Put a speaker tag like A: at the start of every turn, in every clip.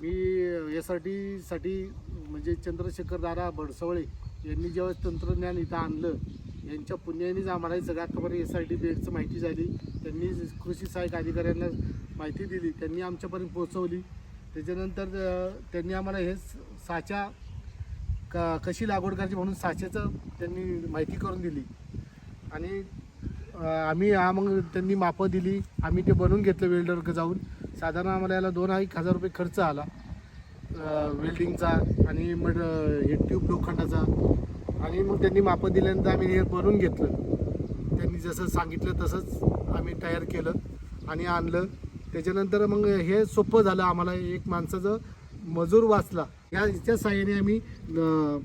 A: मी S R टीसाठी म्हणजे चंद्रशेखर दादा भडसवळे यांनी जेव्हा तंत्रज्ञान इथं आणलं यांच्या पुण्यानेच आम्हाला हे सगळं आतापर्यंत एस आर टी बेडचं माहिती झाली. त्यांनी कृषी सहाय्यक अधिकाऱ्यांना माहिती दिली. त्यांनी आमच्यापर्यंत पोहोचवली. त्याच्यानंतर त्यांनी आम्हाला हे साच्या का कशी लागवड करायची म्हणून साच्याचं त्यांनी माहिती करून दिली. आणि आम्ही हा मग त्यांनी मापं दिली. आम्ही ते बनवून घेतलं वेल्डर जाऊन. साधारण आम्हाला याला दोन एक हजार रुपये खर्च आला. वेल्डिंगचा आणि मग हे ट्यूब लोखंडाचा. आणि मग त्यांनी मापं दिल्यानंतर आम्ही हे बनवून घेतलं. त्यांनी जसं सांगितलं तसंच आम्ही तयार केलं आणि आणलं. त्याच्यानंतर मग हे सोपं झालं आम्हाला एक माणसाचं मजूर वाचला. या याच्या साह्याने आम्ही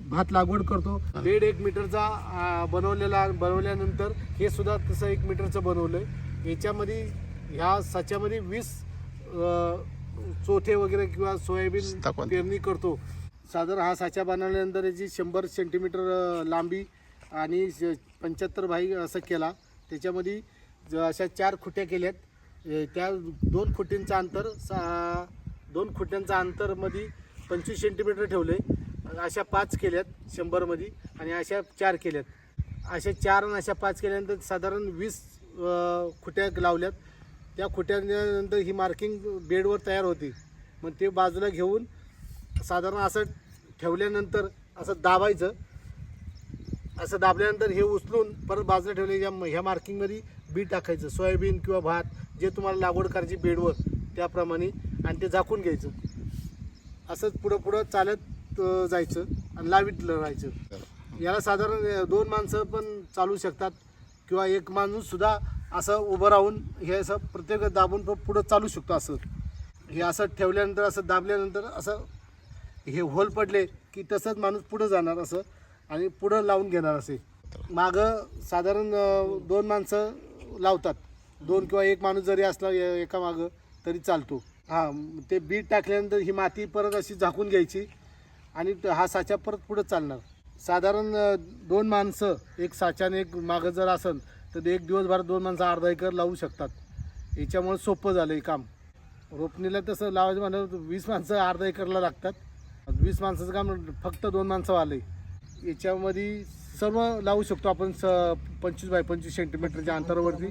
A: भात लागवड करतो. दीड एक मीटरचा बनवलेला बनवल्यानंतर हे सुद्धा तसं एक मीटरचं बनवलं आहे याच्यामध्ये ह्या साच्यामध्ये वीस चोथे वगैरे किंवा सोयाबीन. पेरणी करतो. साधारण हा साचा बनवल्यानंतर याची शंभर सेंटीमीटर लांबी आणि पंच्याहत्तर भाई असं केला. त्याच्यामध्ये ज- अशा चार खुट्या केल्यात. त्या दोन खुट्यांचं अंतर सा दोन खुट्यांचं अंतरमध्ये पंचवीस सेंटीमीटर ठेवले. अशा पाच केल्यात शंभरमध्ये आणि अशा चार केल्यात. अशा चार आणि अशा पाच केल्यानंतर साधारण वीस खुट्या लावल्यात. त्या खुट्यानंतर ही मार्किंग बेडवर तयार होते. मग ते बाजूला घेऊन साधारण असं ठेवल्यानंतर असं दाबायचं. असं दाबल्यानंतर हे उचलून परत बाजूला ठेवले या ह्या मार्किंगमध्ये बी टाकायचं. सोयाबीन किंवा भात जे तुम्हाला लागवड करायची बेडवर त्याप्रमाणे आणि ते झाकून घ्यायचं. असंच पुढं पुढं चालत जायचं आणि लावीत राहायचं. याला साधारण दोन माणसं पण चालू शकतात किंवा एक माणूससुद्धा असं उभं राहून हे असं प्रत्येक दाबून पुढं चालू शकतो असं. हे असं ठेवल्यानंतर असं दाबल्यानंतर असं हे होल पडले की तसंच माणूस पुढं जाणार असं आणि पुढं लावून घेणार असे. मागं साधारण दोन माणसं लावतात. दोन किंवा एक माणूस जरी असला एका मागं तरी चालतो. हां ते बीट टाकल्यानंतर ही माती परत अशी झाकून घ्यायची आणि हा साचा परत पुढं चालणार. साधारण दोन माणसं एक साच्याने एक मागं जर असेल तर एक दिवसभरात दोन माणसं अर्धा एकर लावू शकतात. याच्यामुळे सोपं झालं हे काम. रोपणीला तसं लावायचं म्हणलं वीस माणसं अर्धा एकरला लागतात. वीस माणसाचं काम फक्त दोन माणसं आलं. आहे याच्यामध्ये सर्व लावू शकतो आपण स पंचवीस बाय पंचवीस सेंटीमीटरच्या अंतरावरती.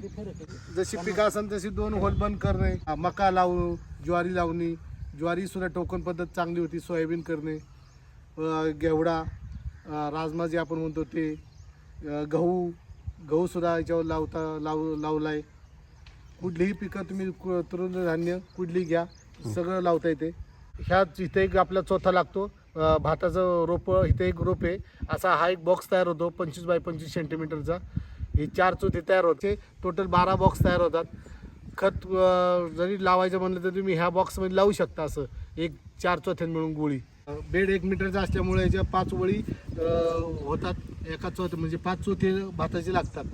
A: जशी पिकं असेल तशी दोन होल बंद करणे मका लावू ज्वारी लावणी. ज्वारी सुद्धा टोकन पद्धत चांगली होती सोयाबीन करणे. घेवडा राजमा जे आपण म्हणतो ते गहू गहूसुद्धा याच्यावर लावता लाव लावलाय. कुठलीही पिकं तुम्ही कु- तृणधान्य कुठली घ्या सगळं लावता येते. ह्याच इथे एक आपला चौथा लागतो. अं, भाताचं रोपं इथे एक रोप आहे. असा हा एक बॉक्स तयार होतो पंचवीस बाय पंचवीस सेंटीमीटरचा हे चार चोथे तयार होते. टोटल बारा बॉक्स तयार होतात. खत अं, जरी लावायचं म्हणलं तर तुम्ही ह्या बॉक्समध्ये लावू शकता असं. एक चार चौथ्यान मिळून गोळी. बेड एक मीटरचा असल्यामुळे याच्या पाच वळी होतात एका चौथ म्हणजे पाच चौथे भाताचे लागतात.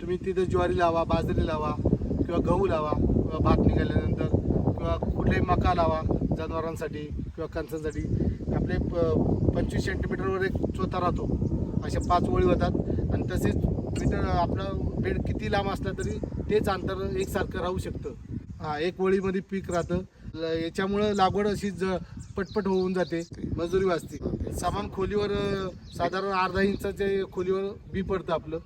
A: तुम्ही तिथं ज्वारी लावा बाजरी लावा किंवा गहू लावा किंवा भात निघाल्यानंतर किंवा कुठलाही मका लावा जनावरांसाठी किंवा कणसांसाठी. आपले प पंचवीस सेंटीमीटरवर एक चोथा राहतो. अशा पाच वळी होतात. आणि तसेच मीटर आपलं बेड किती लांब असला तरी तेच अंतर एकसारखं राहू शकतं. हा एक वळीमध्ये पीक राहतं. याच्यामुळं लागवड अशी ज पटपट होऊन जाते मजुरी वाचते. सामान खोलीवर साधारण अर्धा इंचाच्या खोलीवर बी पडतं आपलं.